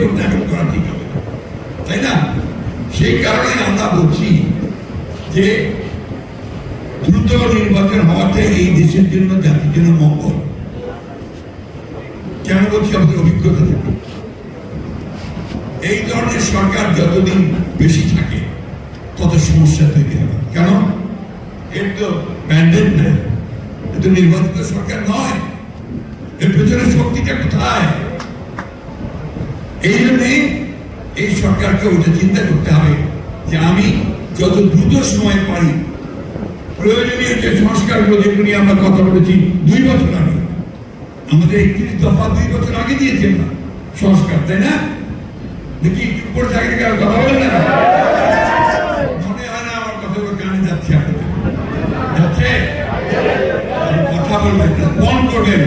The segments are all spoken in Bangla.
হবে। তাই না? সেই কারণে আমরা বলছি যে দ্রুত নির্বাচন হওয়াতে এই দেশের জন্য, জাতির জন্য মঙ্গল। কেন বলছি আমাদের অভিজ্ঞতা থেকে? এই ধরনের সরকার যতদিন বেশি থাকে, তত সমস্যা তৈরি হবে। কেন? এর তো ম্যান্ডেট নেই। এ তো নির্বাচিত সরকার নয়। এর পেছনে শক্তিটা কোথায়? এই জন্যে এই সরকারকে ওটা চিন্তা করতে হবে যে আমি যত দ্রুত সময় পারি, প্রয়োজনীয় যে সংস্কারগুলো যেগুলো নিয়ে আমরা কথা বলেছি, দুই বছর আগে, আমাদের একত্রিশ দফা দুই বছর আগে দিয়েছেন না সংস্কার, তাই না? দেখি চুপ করে চাকরি কারও কথা বলেন না? মনে হয় না আমার কথাগুলো কানে যাচ্ছে আপনাদের। যাচ্ছে? কথা বলবেন রেসপন্ড করবেন।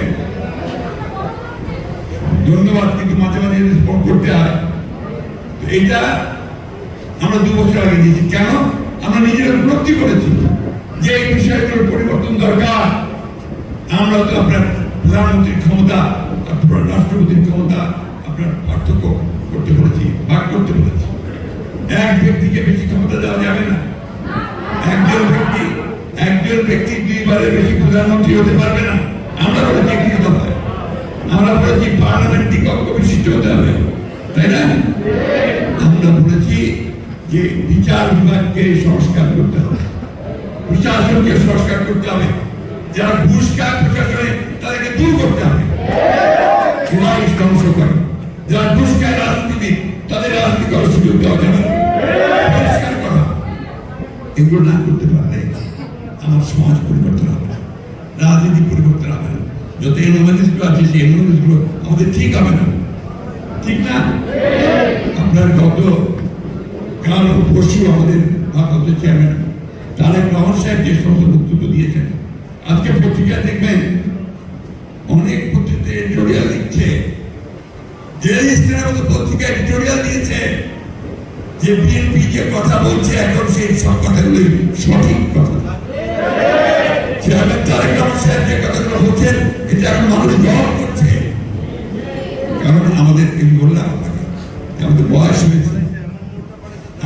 ধন্যবাদ কিন্তু মাঝে মাঝে রেসপন্ড করতে হয়। তো এইটা আমরা দু বছর আগে দিয়েছি। কেন? আমরা নিজেরা উপলব্ধি করেছি যে এই বিষয়গুলোর পরিবর্তন দরকার। আমরা তো আপনার প্রধানমন্ত্রীর ক্ষমতা রাষ্ট্রপতির ক্ষমতা আপনার পার্থক্য করতে বলেছি ভাগ করতে বলেছি এক ব্যক্তিকে বেশি ক্ষমতা দেওয়া যাবে না। একজন ব্যক্তি একজন ব্যক্তি দুইবারের বেশি প্রধানমন্ত্রী হতে পারবে না। আমরা বলেছি দফায় আমরা বলেছি পার্লামেন্টে কক্ষ বিশিষ্ট হতে হবে, তাই না? আমরা বলেছি যে বিচার বিভাগকে সংস্কার করতে হবে। প্রশাসনকে সংস্কার করতে হবে। যারা ঘুষ খায় প্রশাসনে, তাদেরকে দূর করতে হবে। পুলিশ ধ্বংস করে। যারা ঘুষ খায় রাজনীতিবিদ, তাদের রাজনীতি করার সুযোগ দেওয়া যাবে পরিষ্কার করা। এগুলো না করতে পারলে আমার সমাজ পরিবর্তন হবে রাজনীতি পরিবর্তন হবে না। যত এনোমেলিসগুলো আছে সেই এনোমেলিসগুলো আমাদের ঠিক হবে না। ঠিক না? আপনার গত কাল পরশু আমাদের ভারপ্রাপ্ত চেয়ারম্যান তারেক রহমান সাহেব যে সমস্ত বক্তব্য দিয়েছেন, আজকে পত্রিকা দেখবেন, অনেক পত্রিকা এডিটোরিয়াল লিখছে ইস্তের মতো পত্রিকা এডিটোরিয়াল দিয়েছে। যে বিএনপি যে কথা বলছে, এখন সেই সব কথাগুলি সঠিক কথা।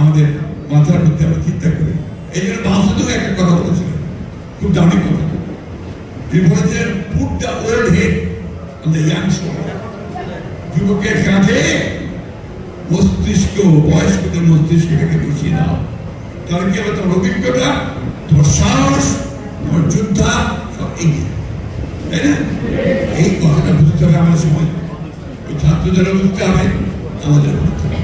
আমাদের মাথার মধ্যে আমরা চিন্তা করি। এই জন্য বাসুদেব একটা কথা বলেছিলেন। খুব দামি কথা। তিনি বলেছেন put the old head on the young যুবকের কাঁধে মস্তিষ্ক, বয়স্কদের মস্তিষ্কটাকে বসিয়ে দাও তাহলে কি হবে? তোমার অভিজ্ঞতা, তোমার সাহস, তোমার যোদ্ধা সব এগিয়ে তাই না? এই কথাটা বুঝতে হবে আমাদের সময় ওই ছাত্রদেরও বুঝতে হবে আমাদের বুঝতে হবে।